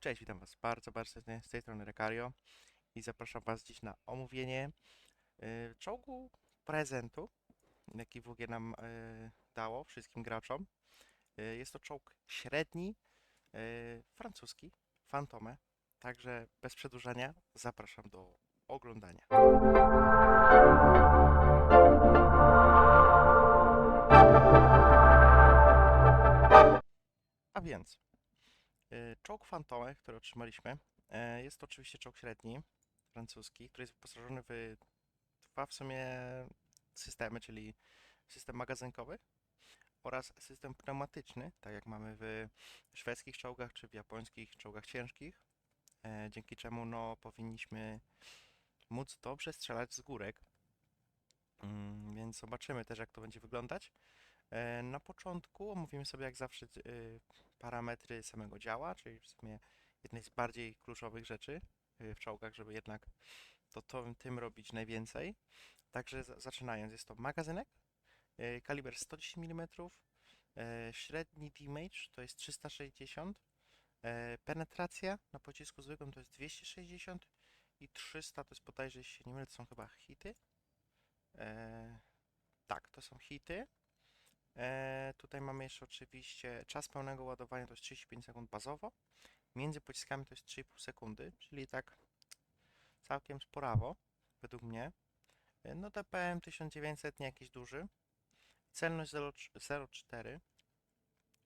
Cześć, witam Was bardzo, bardzo serdecznie z tej strony Rekario i zapraszam Was dziś na omówienie y, czołgu prezentu, jaki WG nam y, dało wszystkim graczom. Y, jest to czołg średni, y, francuski, Fantome, także bez przedłużania zapraszam do oglądania. A więc, czołg Fantome, który otrzymaliśmy, e, jest to oczywiście czołg średni, francuski, który jest wyposażony w dwa w sumie systemy, czyli system magazynkowy oraz system pneumatyczny, tak jak mamy w szwedzkich czołgach czy w japońskich czołgach ciężkich, e, dzięki czemu no, powinniśmy móc dobrze strzelać z górek. Mm, Więc zobaczymy też, jak to będzie wyglądać. E, Na początku omówimy sobie, jak zawsze, y, parametry samego działa, czyli w sumie jednej z bardziej kluczowych rzeczy y, w czołgach, żeby jednak to, to tym robić najwięcej. Także za- zaczynając, jest to magazynek, kaliber 110 mm, e, średni damage to jest 360, e, penetracja na pocisku zwykłym to jest 260 i 300 to jest bodajże, jeśli się nie mylę, to są chyba hity. E, tak, to są hity. E, tutaj mamy jeszcze oczywiście czas pełnego ładowania to jest 35 sekund bazowo. Między pociskami to jest 3,5 sekundy, czyli tak całkiem sporawo, według mnie. E, No DPM 1900 nie jakiś duży. Celność 0,3 0,4.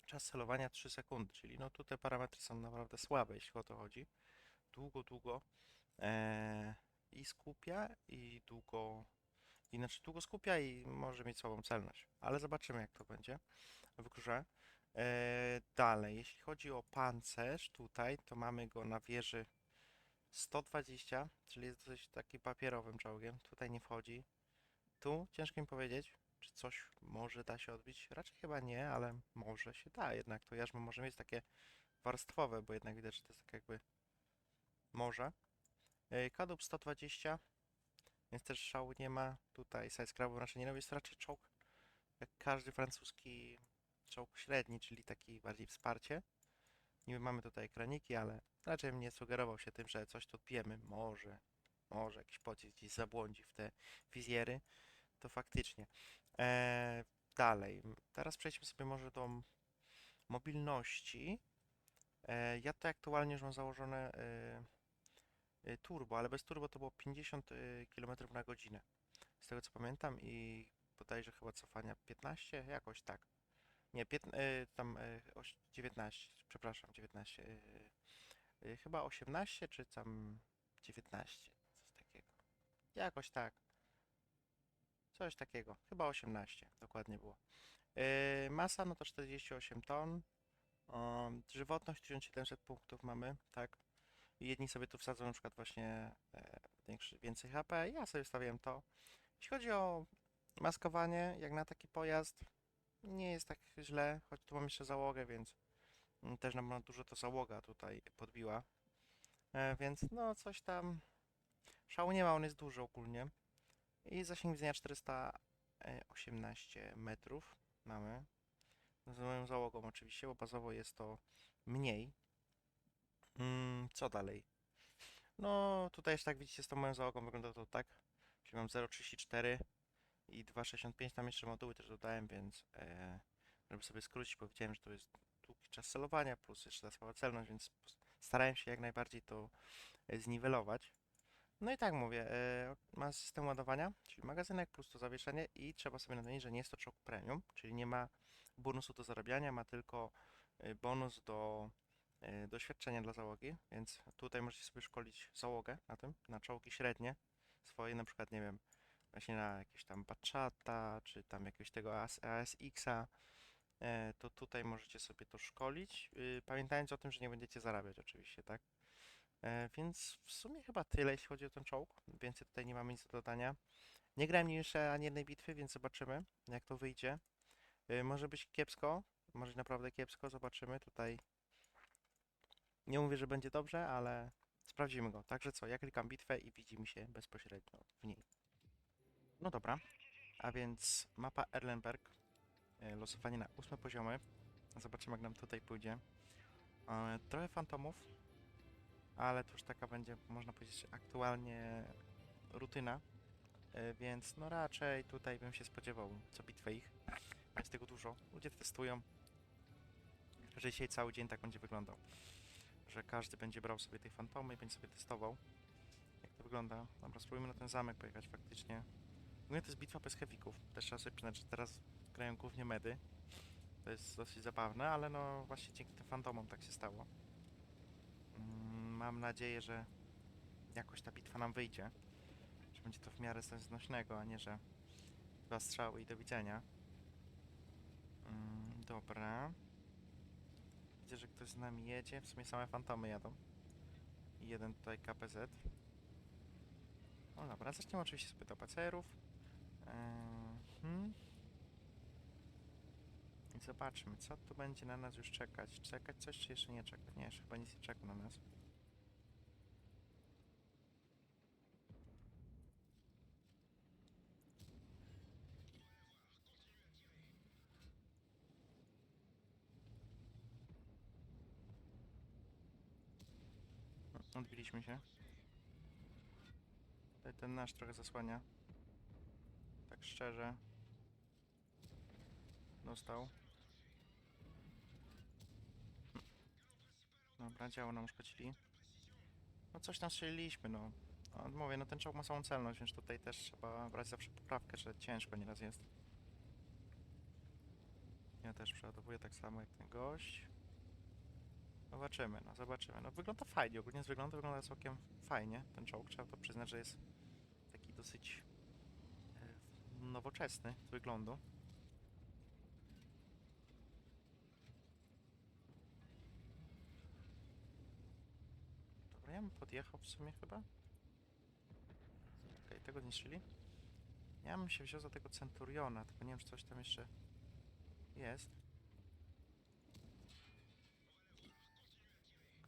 Czas celowania 3 sekundy, czyli no tu te parametry są naprawdę słabe, jeśli o to chodzi. Długo, długo e, i skupia i długo i znaczy długo skupia i może mieć słabą celność, ale zobaczymy jak to będzie w grze. E, dalej, jeśli chodzi o pancerz, tutaj to mamy go na wieży 120, czyli jest dosyć taki papierowym czołgiem. Tutaj nie wchodzi. Tu ciężko mi powiedzieć, czy coś może da się odbić. Raczej chyba nie, ale może się da. Jednak to jarzmo może mieć takie warstwowe, bo jednak widać, że to jest tak jakby może. E, Kadłub 120, więc też szału nie ma. Tutaj sidescrabów raczej nie robi. Jest raczej czołg, jak każdy francuski czołg średni, czyli taki bardziej wsparcie. Niby mamy tutaj ekraniki, ale raczej bym nie sugerował się tym, że coś tu odbijemy. Może, może jakiś pocisk gdzieś zabłądzi w te wizjery. To faktycznie. Eee, dalej, teraz przejdźmy sobie może do mobilności. Eee, ja to aktualnie już mam założone e, y, turbo, ale bez turbo to było 50 km na godzinę. Z tego co pamiętam i bodajże chyba cofania 15, jakoś tak. Nie, y, tam y, oś- 19, przepraszam, 19. y, y, Chyba 18 czy tam 19, coś takiego. Jakoś tak. Coś takiego. Chyba 18, dokładnie było. Y, Masa no to 48 ton. Żywotność 1700 punktów mamy, tak. Jedni sobie tu wsadzą na przykład właśnie e, większy, więcej HP. Ja sobie wstawiłem to. Jeśli chodzi o maskowanie, jak na taki pojazd, nie jest tak źle, choć tu mam jeszcze załogę, więc mm, też nam dużo to załoga tutaj podbiła. E, więc no coś tam szału nie ma, on jest duży ogólnie. I zasięg widzenia 418 metrów mamy. Z moją załogą oczywiście, bo bazowo jest to mniej. Mm, co dalej? No tutaj już tak widzicie z tą moją załogą wygląda to tak. Czyli mam 0,34 i 2,65 tam jeszcze moduły też dodałem, więc e, żeby sobie skrócić, bo widziałem, że to jest długi czas celowania plus jeszcze ta słaba celność, więc starałem się jak najbardziej to e, zniwelować. No i tak mówię, e, ma system ładowania, czyli magazynek plus to zawieszenie i trzeba sobie nadmienić, że nie jest to czołg premium, czyli nie ma bonusu do zarabiania, ma tylko e, bonus do doświadczenia dla załogi, więc tutaj możecie sobie szkolić załogę na tym, na czołgi średnie swoje, na przykład, nie wiem, właśnie na jakieś tam Bachata, czy tam jakiegoś tego AS, ASX-a, e, to tutaj możecie sobie to szkolić, y, pamiętając o tym, że nie będziecie zarabiać oczywiście, tak? E, Więc w sumie chyba tyle, jeśli chodzi o ten czołg. Więcej tutaj nie mamy nic do dodania. Nie grałem jeszcze ani jednej bitwy, więc zobaczymy, jak to wyjdzie. Może być kiepsko, może być naprawdę kiepsko, zobaczymy. Tutaj nie mówię, że będzie dobrze, ale sprawdzimy go. Także co, ja klikam bitwę i widzimy się bezpośrednio w niej. No dobra, a więc mapa Erlenberg, y, losowanie na ósme poziomy. Zobaczymy, jak nam tutaj pójdzie. E, Trochę fantomów, ale to już taka będzie, można powiedzieć, aktualnie rutyna, e, więc no raczej tutaj bym się spodziewał co bitwę ich. Jest tego dużo, ludzie testują, że dzisiaj cały dzień tak będzie wyglądał, że każdy będzie brał sobie tej fantomy i będzie sobie testował, jak to wygląda. Dobra, spróbujmy na ten zamek pojechać faktycznie. I to jest bitwa bez heavyków, też trzeba sobie przyznać, że teraz grają głównie medy, to jest dosyć zabawne, ale no właśnie dzięki tym fantomom tak się stało. Mm, Mam nadzieję, że jakoś ta bitwa nam wyjdzie. Że będzie to w miarę coś znośnego, a nie, że dwa strzały i do widzenia. Mm, Dobra. Widzę, że ktoś z nami jedzie. W sumie same fantomy jadą. I jeden tutaj KPZ. No dobra, zaczniemy oczywiście sobie do pacerów. Mhm. I zobaczmy, co tu będzie na nas już czekać. Czekać coś, czy jeszcze nie czekać? Nie, jeszcze chyba nic nie czeka na nas. Odbiliśmy się. Tutaj ten nasz trochę zasłania. Tak szczerze. Dostał. Dobra, działo nam uszkodzili. No coś tam strzeliliśmy, no. no. Mówię, no ten czołg ma samą celność, więc tutaj też trzeba brać zawsze poprawkę, że ciężko nieraz jest. Ja też przeładowuję tak samo jak ten gość. Zobaczymy, no zobaczymy. No wygląda fajnie, ogólnie z wyglądu wygląda całkiem fajnie ten czołg. Trzeba to przyznać, że jest taki dosyć e, nowoczesny z wyglądu. Dobra, ja bym podjechał w sumie chyba. Okej, tego zniszczyli. Ja bym się wziął za tego Centuriona, tylko nie wiem, czy coś tam jeszcze jest.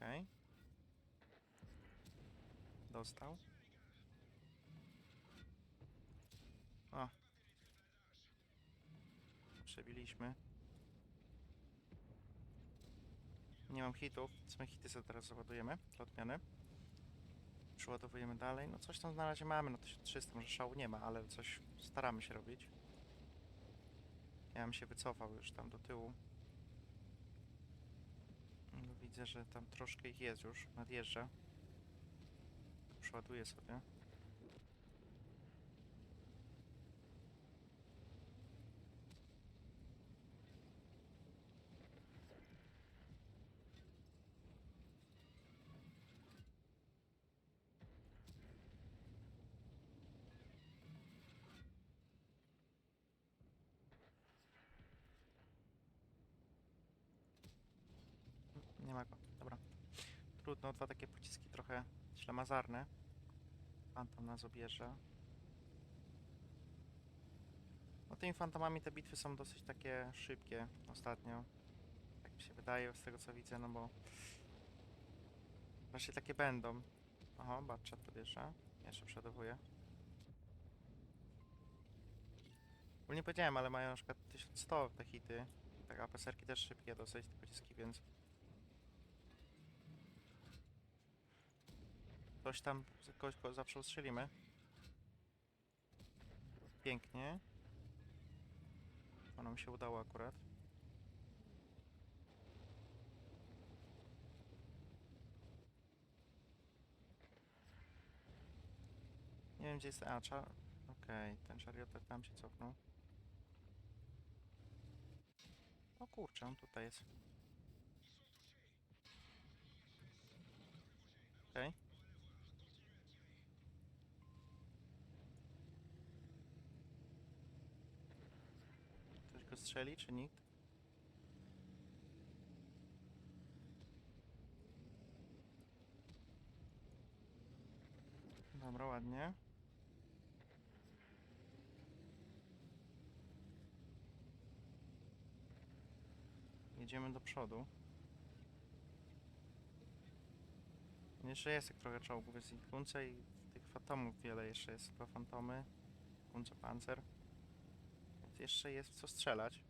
Okej. Dostał. O. Przebiliśmy. Nie mam hitów, więc my hity sobie teraz załadujemy dla odmiany. Dalej. No coś tam na razie mamy, no 1300, może szału nie ma, ale coś staramy się robić. Ja bym się wycofał już tam do tyłu. Widzę, że tam troszkę ich jest już, nadjeżdża. Przeładuję sobie. Dobra. Trudno, dwa takie pociski trochę ślamazarne. Pan tam nas obierze. No tymi fantomami te bitwy są dosyć takie szybkie ostatnio. Tak mi się wydaje z tego co widzę, no bo... Właśnie takie będą. Oho, Batchat podjeżdża. Jeszcze przeładowuję. Bo nie powiedziałem, ale mają na przykład 1100 te hity. Tak, APSR-ki też szybkie dosyć, te pociski, więc... Coś tam, kogoś ko- zawsze ustrzelimy. Pięknie. To nam się udało akurat. Nie wiem gdzie jest... A, cza... Okej, ten szariotek tam się cofnął. O kurczę, on tutaj jest. Okej. Ktoś go strzeli, czy nikt? Dobra, ładnie. Jedziemy do przodu. Jeszcze jest tak trochę czołgów, jest kunce i tych fantomów wiele jeszcze jest. Dwa fantomy, kunce pancer. Jeszcze jest w co strzelać.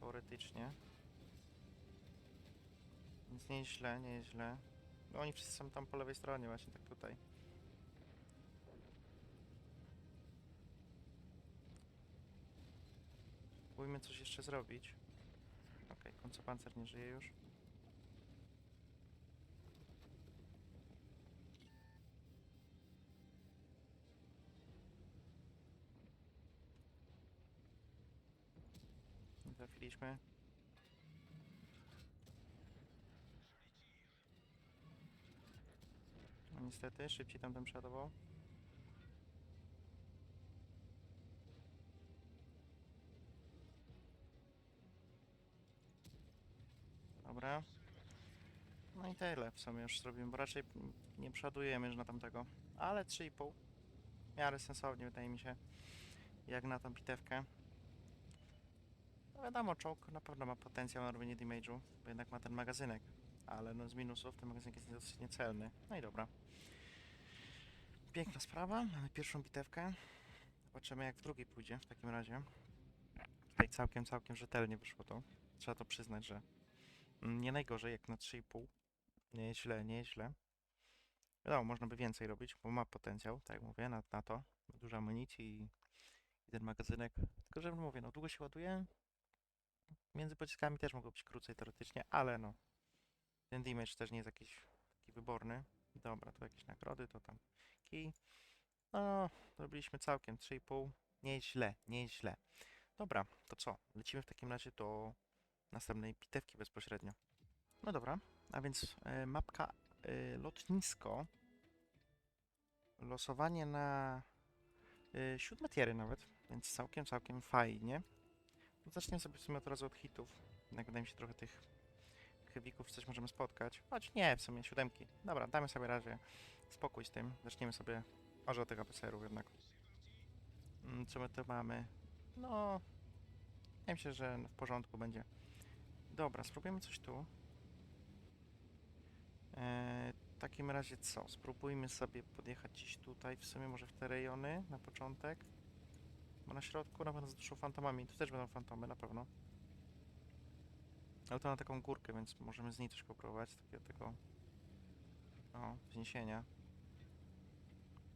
Teoretycznie. Więc nie jest źle, nie jest źle. No, oni wszyscy są tam po lewej stronie, właśnie tak tutaj. Spróbujmy coś jeszcze zrobić. Okej, koncopancer nie żyje już. Nie Trafiliśmy. No niestety, szybciej tam bym przeładował. Dobra. No i tyle w sumie już zrobimy, bo raczej nie przeładujemy już na tamtego. Ale 3,5. W miarę sensownie wydaje mi się. Jak na tą bitewkę. Wiadomo, czołg na pewno ma potencjał na robienie damage'u, bo jednak ma ten magazynek. Ale no z minusów ten magazynek jest dosyć niecelny. No i dobra. Piękna sprawa, mamy pierwszą bitewkę. Zobaczymy jak w drugiej pójdzie w takim razie. Tutaj całkiem, całkiem rzetelnie wyszło to. Trzeba to przyznać, że nie najgorzej jak na 3,5. Nie jest źle, nie jest źle. Wiadomo, można by więcej robić, bo ma potencjał, tak jak mówię, na, na to. Ma dużo amunicji i, i ten magazynek. Tylko, że mówię, no długo się ładuje. Między pociskami też mogło być krócej teoretycznie, ale no. Ten damage też nie jest jakiś taki wyborny. Dobra, tu jakieś nagrody, to tam kij. No, zrobiliśmy całkiem 3,5. Nie jest źle, nie jest źle. Dobra, to co? Lecimy w takim razie do następnej bitewki bezpośrednio. No dobra, a więc e, mapka e, lotnisko. Losowanie na e, siódme tiery nawet, więc całkiem, całkiem fajnie. Zaczniemy sobie w sumie od razu od hitów. Jednak wydaje mi się trochę tych chybików coś możemy spotkać. Choć nie, w sumie siódemki. Dobra, damy sobie razie spokój z tym. Zaczniemy sobie może od tych APCR-ów jednak. Mm, Co my tu mamy? No, mi się, że w porządku będzie. Dobra, spróbujemy coś tu. Eee, w takim razie co? Spróbujmy sobie podjechać gdzieś tutaj, w sumie może w te rejony na początek. Bo na środku na pewno z dużo fantomami. Tu też będą fantomy na pewno. Ale to na taką górkę, więc możemy z niej coś popróbować. Takiego tego. O, wzniesienia.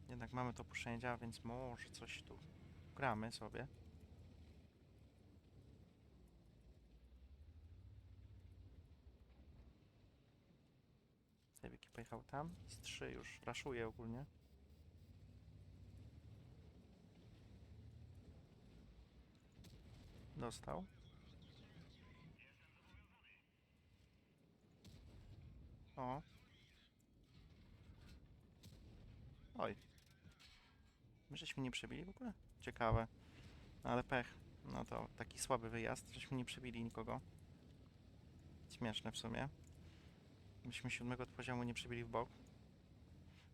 Jednak mamy to opuszczenie działa, więc może coś tu gramy sobie. Sejwiki pojechał tam. Z 3 już raszuje ogólnie. Dostał. O. Oj. My żeśmy nie przebili w ogóle? Ciekawe. No ale pech. No to taki słaby wyjazd, żeśmy nie przebili nikogo. Śmieszne w sumie. Myśmy siódmego poziomu nie przebili w bok.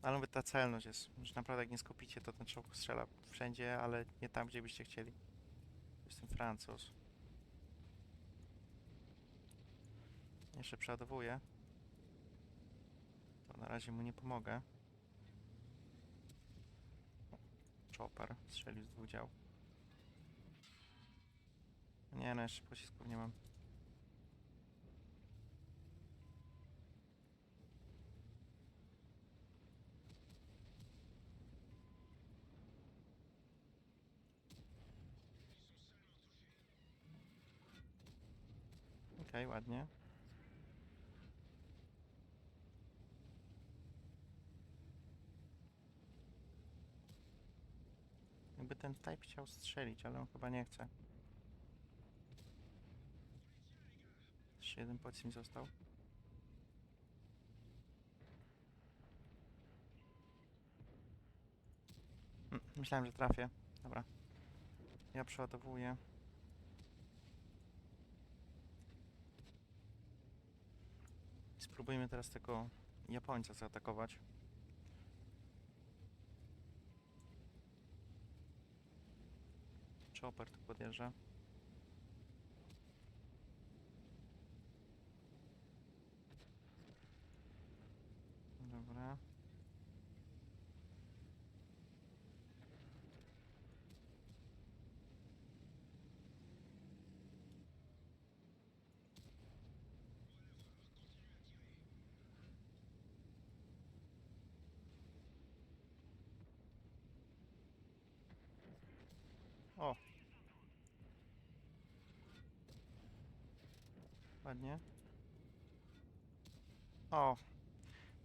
Ale mówię, ta celność jest, że naprawdę jak nie skupicie, to ten czołg strzela wszędzie, ale nie tam, gdzie byście chcieli. Jestem Francuz. Jeszcze przeładowuję. To na razie mu nie pomogę. Chopper strzelił z dwóch dział. Nie no, jeszcze pocisków nie mam. Okej, ładnie. Jakby ten type chciał strzelić, ale on chyba nie chce. Jeszcze jeden pocisk został. Mm, Myślałem, że trafię. Dobra. Ja przeładowuję. Spróbujmy teraz tego Japońca zaatakować. Chopper tu podjeżdża. O. Ładnie. O.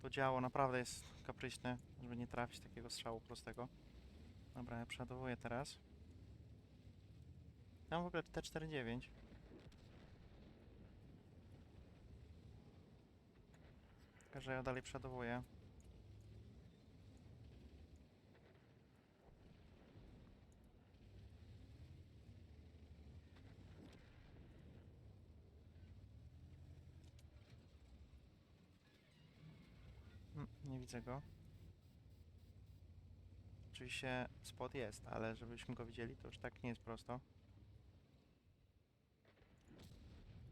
To działo naprawdę jest kapryśne, żeby nie trafić takiego strzału prostego. Dobra, ja przeładowuję teraz. Mam w ogóle T49. Także ja dalej przeładowuję. Nie widzę go. Oczywiście spot jest, ale żebyśmy go widzieli, to już tak nie jest prosto.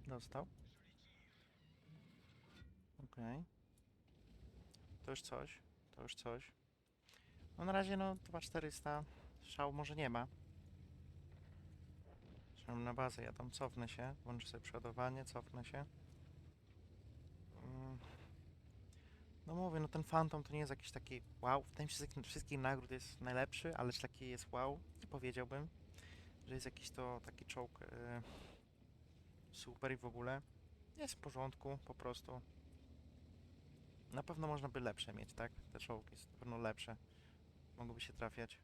Dostał. Okej. To już coś. To już coś. No na razie no 2400. Szału może nie ma. Trzymam na bazę, ja tam cofnę się. Włączę sobie przeładowanie, cofnę się. Mm. No mówię, no ten Phantom to nie jest jakiś taki wow. W tym wszystkich, nagród jest najlepszy, ale czy taki jest wow? Powiedziałbym, że jest jakiś to taki czołg y, super i w ogóle. Jest w porządku, po prostu. Na pewno można by lepsze mieć, tak? Te czołgi są na pewno lepsze. Mogłyby się trafiać.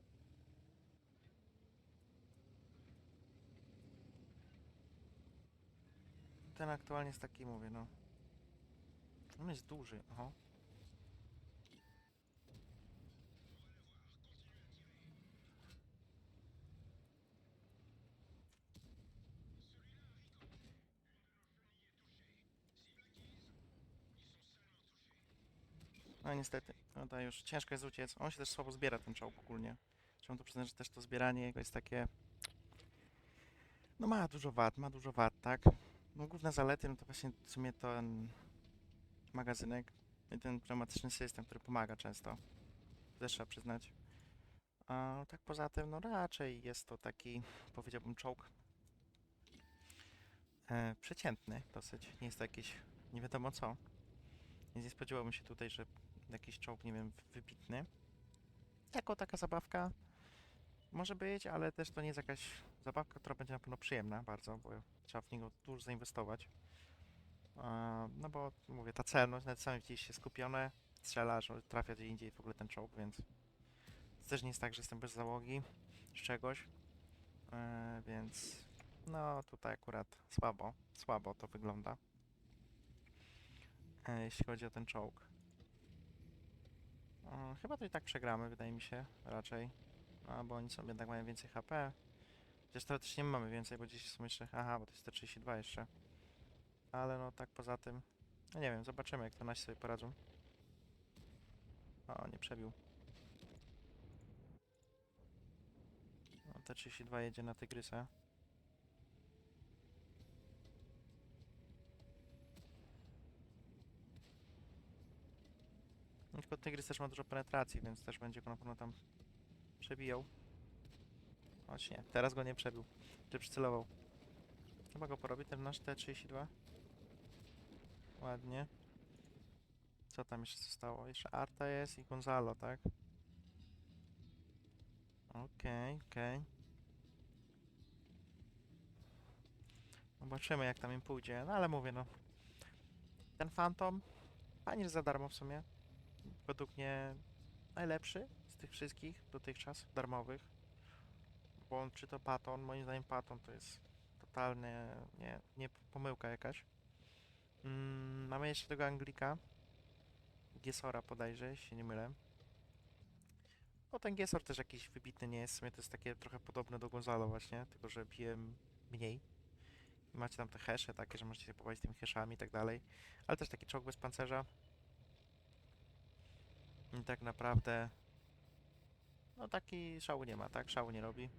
Ten aktualnie jest taki, mówię, no. On jest duży, oho. No niestety, no to już ciężko jest uciec. On się też słabo zbiera ten czołg ogólnie. Trzeba to przyznać, że też to zbieranie jego jest takie... No ma dużo wad, ma dużo wad, tak? No główne zalety, no to właśnie w sumie ten magazynek i ten pneumatyczny system, który pomaga często. To też trzeba przyznać. A tak poza tym, no raczej jest to taki, powiedziałbym, czołg e, przeciętny dosyć. Nie jest to jakieś nie wiadomo co. Więc nie spodziewałbym się tutaj, że jakiś czołg, nie wiem, wybitny. Jako taka zabawka może być, ale też to nie jest jakaś zabawka, która będzie na pewno przyjemna bardzo, bo trzeba w niego dużo zainwestować. No bo mówię, ta celność, nawet sami widzieliście, skupione, strzela, że trafia gdzie indziej w ogóle ten czołg, więc też nie jest tak, że jestem bez załogi z czegoś, E, więc no tutaj akurat słabo, słabo to wygląda, e, jeśli chodzi o ten czołg. Chyba to i tak przegramy, wydaje mi się, raczej. A, bo oni sobie jednak mają więcej HP. Chociaż teoretycznie mamy więcej, bo gdzieś są jeszcze... Aha, bo to jest te 32 jeszcze. Ale no tak poza tym... No nie wiem, zobaczymy jak to nasi sobie poradzą. O, nie przebił. No, T32 jedzie na Tygrysa. No, Tylko Tygrys też ma dużo penetracji, więc też będzie go na pewno tam przebijał. Choć nie, teraz go nie przebił. Czy przycelował. Chyba go porobi ten nasz T32. Ładnie. Co tam jeszcze zostało? Jeszcze Arta jest i Gonzalo, tak? Okej, okej. Zobaczymy jak tam im pójdzie, no ale mówię no. Ten Phantom, fajnie za darmo w sumie. Według mnie najlepszy z tych wszystkich dotychczas darmowych. Bo on, czy to Paton, moim zdaniem Paton to jest totalnie nie, nie pomyłka jakaś. Mm, mamy jeszcze tego Anglika. Giesora podajże, jeśli się nie mylę. No ten Giesor też jakiś wybitny nie jest, w sumie to jest takie trochę podobne do Gonzalo właśnie, tylko że bije mniej. Macie tam te hesze takie, że możecie się pobawić tymi heszami i tak dalej. Ale też taki czołg bez pancerza. I tak naprawdę no taki szału nie ma, tak? Szału nie robi.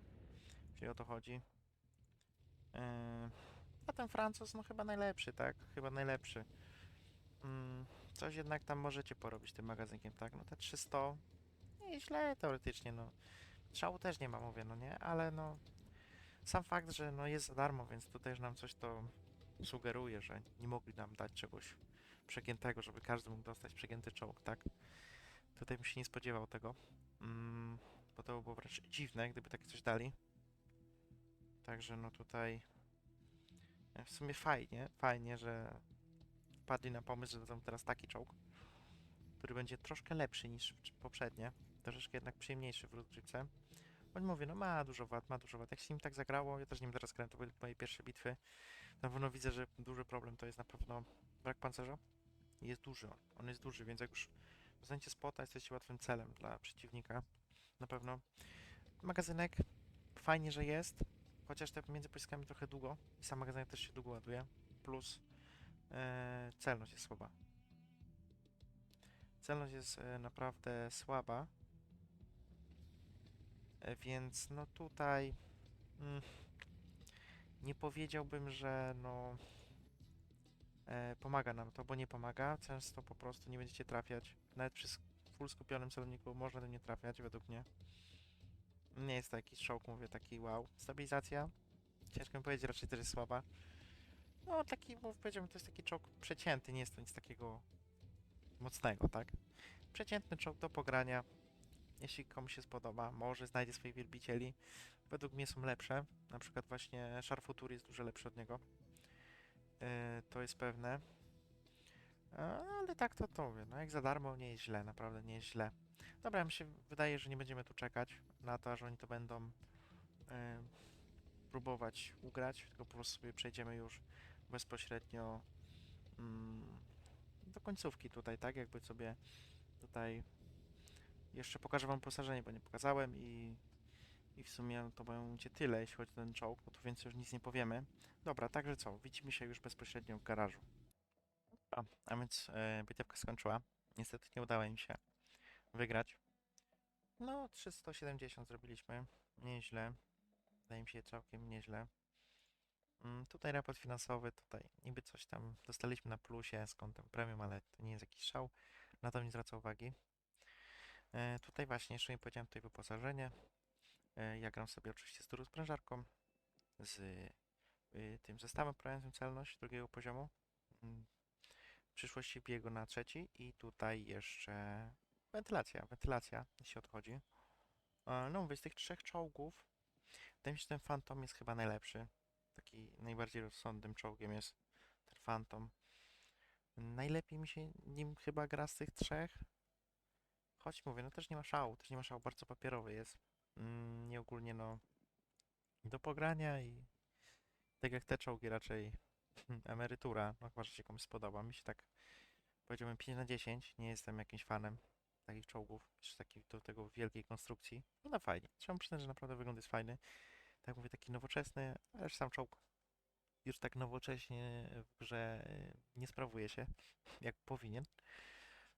Jeśli o to chodzi. Yy, a ten Francuz, no chyba najlepszy, tak? Chyba najlepszy. Mm, coś jednak tam możecie porobić tym magazynkiem, tak? No te 300, nie źle teoretycznie, no. Szału też nie ma, mówię, no nie? Ale no, sam fakt, że no jest za darmo, więc tutaj już nam coś to sugeruje, że nie mogli nam dać czegoś przegiętego, żeby każdy mógł dostać przegięty czołg, tak? Tutaj bym się nie spodziewał tego, mm, bo to by było wręcz dziwne, gdyby takie coś dali. Także no tutaj E, W sumie fajnie, fajnie, że wpadli na pomysł, że dadzą teraz taki czołg, który będzie troszkę lepszy niż poprzednie. Troszeczkę jednak przyjemniejszy w rozgrywce. Choć mówię, no ma dużo wad, ma dużo wad. Jak się nim tak zagrało, ja też nim teraz grałem, to były moje pierwsze bitwy. Na pewno widzę, że duży problem to jest na pewno brak pancerza. Jest duży on, on jest duży, więc jak już dostaniecie spota, jesteście łatwym celem dla przeciwnika. Na pewno. Magazynek, fajnie, że jest, chociaż te między pociskami trochę długo i sam magazynek też się długo ładuje. Plus e, celność jest słaba. Celność jest e, naprawdę słaba. E, Więc no tutaj mm, nie powiedziałbym, że no e, pomaga nam to, bo nie pomaga. Często po prostu nie będziecie trafiać. Nawet przy full skupionym celowniku można tym nie trafiać, według mnie. Nie jest to jakiś czołg, mówię, taki wow. Stabilizacja, ciężko mi powiedzieć, raczej też jest słaba. No taki, powiedziałbym, to jest taki czołg przeciętny, nie jest to nic takiego mocnego, tak? Przeciętny czołg do pogrania. Jeśli komuś się spodoba, może znajdzie swoich wielbicieli. Według mnie są lepsze. Na przykład właśnie Sharfutur jest dużo lepszy od niego. Yy, to jest pewne. A, Ale tak to to mówię. No jak za darmo nie jest źle, naprawdę nie jest źle. Dobra, mi się wydaje, że nie będziemy tu czekać na to, aż oni to będą yy, próbować ugrać, tylko po prostu sobie przejdziemy już bezpośrednio mm, do końcówki tutaj, tak? Jakby sobie tutaj jeszcze pokażę wam posażenie, bo nie pokazałem i, i w sumie to będzie tyle, jeśli chodzi o ten czołg, bo tu więcej już nic nie powiemy. Dobra, także co, widzimy się już bezpośrednio w garażu. A, a więc e, bitewka skończyła. Niestety nie udało mi się wygrać. No, 370 zrobiliśmy. Nieźle. Wydaje mi się całkiem nieźle. Mm, tutaj raport finansowy, tutaj niby coś tam dostaliśmy na plusie z kątem premium, ale to nie jest jakiś szał. Na to nie zwraca uwagi. E, tutaj właśnie, jeszcze nie powiedziałem, tutaj wyposażenie. E, ja gram sobie oczywiście z turą sprężarką, z y, tym zestawem prawiącym celność drugiego poziomu. Mm, W przyszłości biegu na trzeci i tutaj jeszcze wentylacja, wentylacja, jeśli odchodzi. E, no mówię, z tych trzech czołgów, wydaje mi się, że ten Phantom jest chyba najlepszy. Taki najbardziej rozsądnym czołgiem jest ten Phantom. Najlepiej mi się nim chyba gra z tych trzech. Choć mówię, no też nie ma szału, też nie ma szału, bardzo papierowy jest. Mm, nie ogólnie no do pogrania i tak jak te czołgi raczej emerytura, no chyba, że się komuś spodoba. Mi się tak powiedziałbym 5 na 10, nie jestem jakimś fanem takich czołgów, czy takich do tego wielkiej konstrukcji. No, no fajnie, trzeba przyznać, że naprawdę wygląd jest fajny. Tak mówię, taki nowoczesny, ale sam czołg już tak nowocześnie w grze nie sprawuje się jak powinien.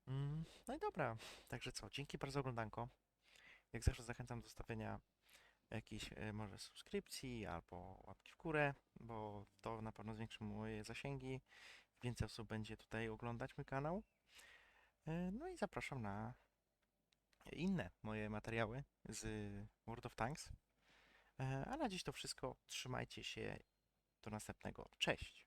Mm, No i dobra, także co, dzięki bardzo oglądanko. Jak zawsze zachęcam do zostawienia jakiejś e, może subskrypcji albo łapki w górę, bo to na pewno zwiększy moje zasięgi. Więcej osób będzie tutaj oglądać mój kanał. E, No i zapraszam na inne moje materiały z World of Tanks. E, A na dziś to wszystko. Trzymajcie się. Do następnego. Cześć!